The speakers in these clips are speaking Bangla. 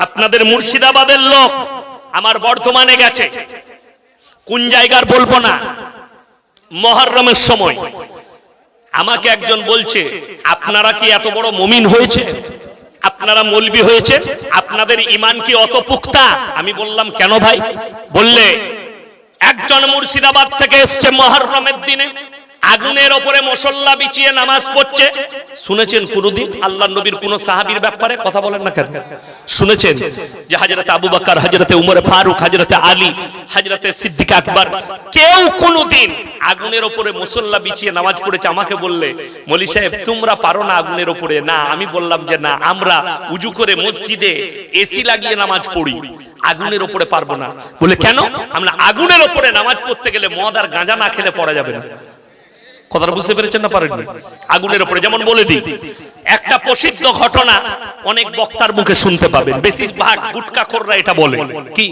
আপনাদের মুর্শিদাবাদের লোক আমার বর্ধমানে গেছে। কোন জায়গার বলব না? মহরমের সময়। আমাকে একজন বলছে, আপনারা কি এত বড় মমিন হয়েছে? আপনারা মলবি হয়েছে? আপনাদের ইমান কি অত পুক্তা আমি বললাম, কেন ভাই? বললে, একজন মুর্শিদাবাদ থেকে এসছে মহরমের দিনে। আগুনের ওপরে মশল্লা বিছিয়ে নামাজ পড়ছে। শুনেছেন কোনদিন? আল্লাহ নবীর কোন সাহাবীর ব্যাপারে কথা বলেন না কেন? শুনেছেন যে হাজরতে আবু বকর, হাজরতে উমরে, ফারুক, হাজরতে আলী, হাজরতে সিদ্দিক আকবর, কেউ কোনদিন আগুনের ওপরে মুসল্লা বিছিয়ে নামাজ পড়েছে। আমাকে বললে, মলি সাহেব, তোমরা পারো না আগুনের ওপরে? না, আমি বললাম যে না, আমরা উজু করে মসজিদে এসি লাগিয়ে নামাজ পড়ি। আগুনের ওপরে পারব না। বলে, কেন? আমরা আগুনের ওপরে নামাজ পড়তে গেলে মদ আর গাঁজা না খেলে পড়া যাবে না। কথাটা বুঝতে পেরেছেন না পারেননি? আগুনের উপরে যেমন বলে দিই, একটা প্রসিদ্ধ ঘটনা অনেক বক্তার মুখে শুনতে পাবেন। বেশিরভাগ গুটকা খোররা এটা বলে। কি?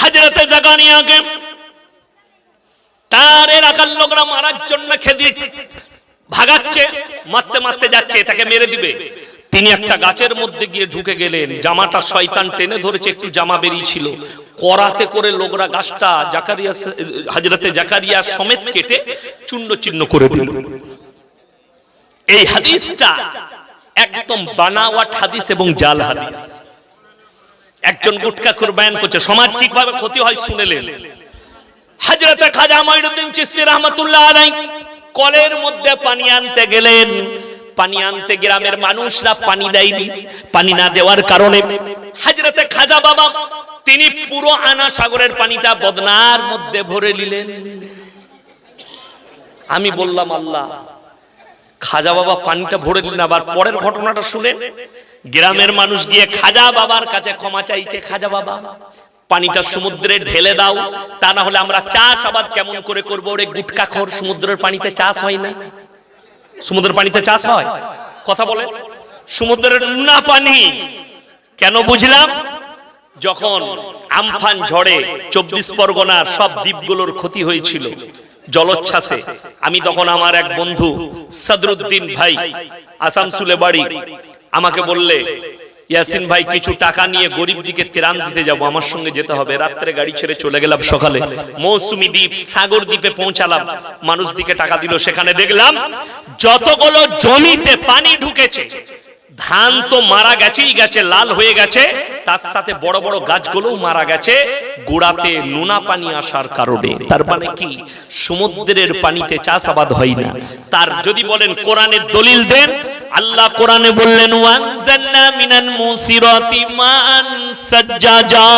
হাজরতে জাগানিয়াকে তার এলাকার লোকরা মারার জন্য খেদি ভাগাচ্ছে, মারতে মারতে যাচ্ছে তাকে মেরে দিবে। তিনি একটা গাছের মধ্যে গিয়ে ঢুকে গেলেন। জামাটা শয়তান টেনে ধরেছে, একটু জামা বেরিয়েছিল। করাতে করে লোকরা গাছটা জাকারিয়া হাজরতে জাকারিয়া সমেত কেটে চূর্ণ চিহ্ন করে দিল। এই হাদিসটা একদম বানাওয়াট হাদিস এবং জাল হাদিস। একজন গুটকা করে বয়ান করছে, সমাজ কীভাবে ক্ষতি হয় শুনেলেন হাজরতে খাজা মঈনুদ্দিন চিশতি রহমাতুল্লাহ আলাই কলের মধ্যে পানি আনতে গেলেন। পানি আনতে গ্রামের মানুষরা পানি দেয়নি, পানি না দেওয়ার কারণে হাজরতে খাজা বাবা? তিনি পুরো আনা সাগরের পানিটা বদনার মধ্যে ভরে নিলেন। আমি বললাম, আল্লাহ, খাজা বাবা পানিটা ভরে দিলেন আবার পরের ঘটনাটা শুনে গ্রামের মানুষ গিয়ে খাজা বাবার কাছে ক্ষমা চাইছে, খাজা বাবা, পানিটা সমুদ্রে ঢেলে দাও, তা না হলে আমরা চাষ আবাদ কেমন করে করব ওরে গুটকা খোর? সমুদ্রের পানিতে চাষ হয় না? সমুদ্রের পানিতে চাষ হয়? কথা বলে। সমুদ্রের নোনা পানি। কেন বুঝলাম? যখন আমফান ঝড়ে চব্বিশ পরগনার সব দ্বীপগুলোর ক্ষতি হয়েছিল, জলোচ্ছ্বাসে। আমি তখন আমার এক বন্ধু, সদরুদ্দিন ভাই আসামসুলে বাড়ি, আমাকে বললে, ইয়াসিন ভাই, কিছু টাকা নিয়ে গরিব দিকে ত্রাণ দিতে যাব, আমার সঙ্গে যেতে হবে। রাত্রে গাড়ি ছেড়ে চলে গেলাম সকালে। মৌসুমী দ্বীপ, সাগর দ্বীপে পৌঁছালাম। মানুষ দিকে টাকা দিল, সেখানে দেখলাম, যতগুলো জমিতে পানি ঢুকেছে ধান তো মারা গেছেই গেছে, লাল হয়ে গেছে, তার সাথে বড় বড় গাছগুলোও মারা গেছে, গোড়াতে নোনা পানি আসার কারণে। তার মানে কি? সমুদ্রের পানিতে চাষাবাদ হয় না। তার যদি বলেন কোরআনের দলিল দেন আল্লাহ কোরআনে বললেন, ওয়ানজালনা মিনাল মুসিরাতি মান সাজ্জাজা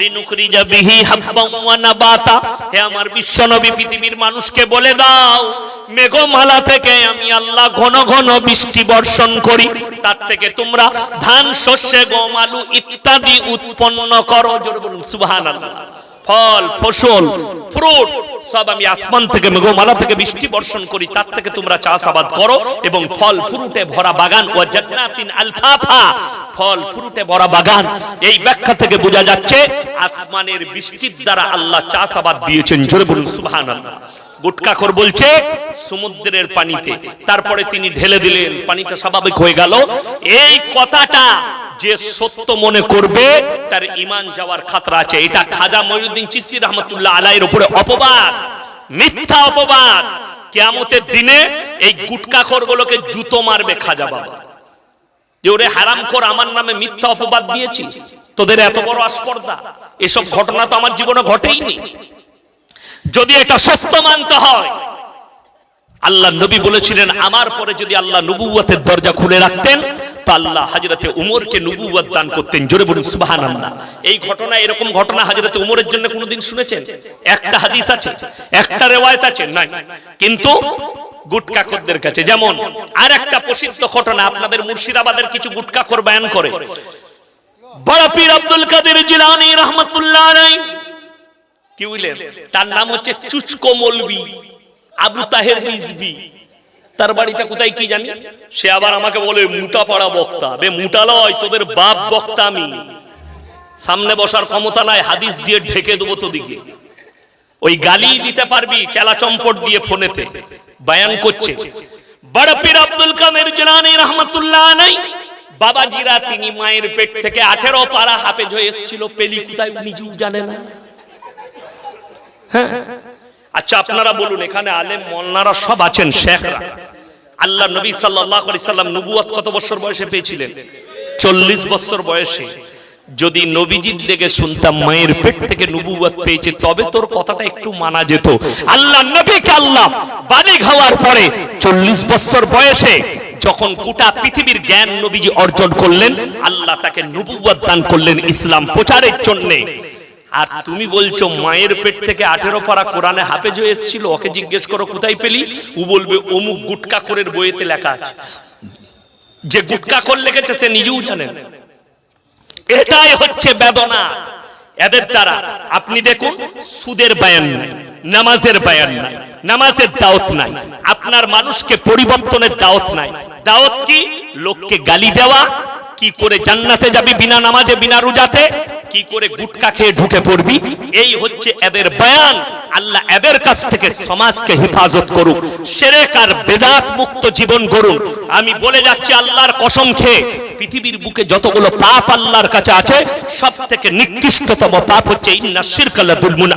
লিনুখরিজা বিহি হাব্বান ওয়া নাবাতা। হে আমার বিশ্বনবী, পৃথিবীর মানুষকে বলে দাও, মেঘমালা থেকে আমি আল্লাহ ঘন ঘন বৃষ্টি বর্ষণ করি। তার থেকে তোমরা ধান, শস্যে, গম, আলু ইত্যাদি উৎপন্ন করো। জোরে বলুন, সুবহানাল্লাহ। ফল, ফসল ফ্রুট সব আমি আসমান থেকে, মেঘমালা থেকে বৃষ্টি বর্ষণ করি, তার থেকে তোমরা চাষাবাদ করো এবং ফল, ফ্রুটে ভরা বাগান ও জান্নাতিন আলফাফা। ফল, ফ্রুটে ভরা বাগান। এই ব্যাখ্যা থেকে বোঝা যাচ্ছে, আসমানের বৃষ্টির দ্বারা আল্লাহ চাষাবাদ দিয়েছেন। জোরে বলুন, সুবহানাল্লাহ। গুটকাখর বলছে, সমুদ্রের পানিতে। তারপরে তিনি ঢেলে দিলেন, পানিটা স্বাভাবিক হয়ে গেল। এই কথাটা যে সত্য মনে করবে, তার ইমান যাওয়ার খাতরা আছে। এটা খাজা মঈনুদ্দিন চিস্তি রহমতুল্লাহ আলাইয়ের উপরে অপবাদ, মিথ্যা অপবাদ। কেয়ামতের দিনে এই গুটকাখর গুলোকে জুতো মারবে খাজা বাবা। যে ওরে হারাম আমার নামে মিথ্যা অপবাদ দিয়েছিস? তোদের এত বড় আস্পর্ধা। এসব ঘটনা তো আমার জীবনে ঘটেইনি। যদি এটা সত্য মানতে হয়, আল্লাহ নবী বলেছিলেন, আমার পরে যদি আল্লাহ নবুয়াতের দরজা খুলে রাখতেন যেমন আর একটা প্রসিদ্ধ ঘটনা, আপনাদের মুর্শিদাবাদের কিছু গুটকাখর বয়ান করে। আব্দুল কাদের জিলানী রহমতুল্লাহ কি তার নাম হচ্ছে চুচকো মলবি, আবু তাহের তার বাড়িটা কোথায় কি জানি? সে আবার আমাকে বলে মুটা পাড়া বক্তা। বে মুটা লয়, তোদের বাপ বক্তা আমি। সামনে বসার ক্ষমতা নাই, হাদিস দিয়ে ঢেকে দেবো তোদিকে। ওই গালি দিতে পারবি, চেলা চম্পট দিয়ে ফোনেতে। বায়ান করছে। বড় পীর আব্দুল কাদের জিলানী রহমতুল্লাহ নাই বাবাজিরা তিনি মায়ের পেট থেকে আঠেরো পারা হাফেজ হয়ে এসেছিল, পেলি কোথায়? নিজেও জানে না। হ্যাঁ। আচ্ছা আপনারা বলুন, এখানে আলেম মোল্লারা সব আছেন, শেখরা। আল্লাহ নবী সাল্লাহ আলি সাল্লাম কত বছর বয়সে পেয়েছিলেন? চল্লিশ বছর বয়সে। যদি নবীজির লেগে শুনতাম মায়ের পেট থেকে নবুয়াত পেয়েছে, তবে তোর কথাটা একটু মানা যেত। আল্লাহ নবীকে আল্লাহ বালিগ হওয়ার পরে চল্লিশ বছর বয়সে যখন গোটা পৃথিবীর জ্ঞান নবীজি অর্জন করলেন, আল্লাহ তাকে নবুয়াত দান করলেন ইসলাম প্রচারের জন্যে। আর তুমি বলছো, মায়ের পেট থেকে আঠেরো পারা কোরআনে হাফেজ হয়ে এসেছিল, ওকে জিজ্ঞেস করো, কোথায় পেলি? ও বলবে, অমুক গুটকা করের বইয়েতে লেখা আছে। যে গুটকা কর লিখেছে, সে নিজেও জানেন এটাই হচ্ছে বেদনা। এদের দ্বারা আপনি দেখুন, সুদের বায়ান নাই, নামাজের বায়ান নাই, নামাজের দাওয়াত নাই, আপনার মানুষকে পরিবর্তনের দাওয়াত নাই। দাওয়াত কি? লোককে গালি দেওয়া, কি করে জান্নাতে যাবি বিনা নামাজে, বিনা রোজাতে? কি করে গুটকা খেয়ে ঢুকে পড়বি? এই হচ্ছে এদের বয়ান। আল্লাহ এদের কাছ থেকে সমাজকে হেফাজত করুক। সেরেক আর বেদাত মুক্ত জীবন করুন আমি বলে যাচ্ছি, আল্লাহর কসম খেয়ে পৃথিবীর বুকে যতগুলো পাপ আল্লাহর কাছে আছে সব থেকে নিকৃষ্টতম পাপ হচ্ছে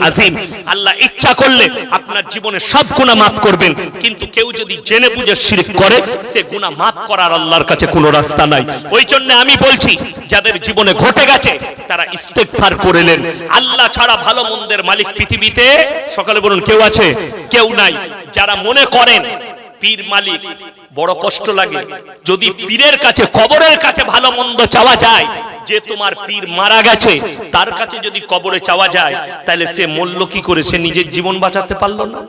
আজিম আল্লাহ ইচ্ছা করলে আপনার জীবনে সব গুণা মাফ করবেন, কিন্তু কেউ যদি জেনে বুঝে শিরক করে, সে গুণা মাফ করার আল্লাহর কাছে কোনো রাস্তা নাই। ওই জন্য আমি বলছি, যাদের জীবনে ঘটে গেছে, তারা ইস্তেগফার করেলেন আল্লাহ ছাড়া ভালো মন্দের মালিক পৃথিবীতে, সকালে বলুন, কেউ আছে? কেউ নাই। যারা মনে করেন পীর মালিক, বড় কষ্ট লাগে। যদি পীরের কাছে, কবরের কাছে ভালো মন্দ চাওয়া যায়, যে তোমার পীর মারা গেছে, তার কাছে যদি কবরে চাওয়া যায়, তাহলে সে মূল্য কি করে? সে নিজের জীবন বাঁচাতে পারল না।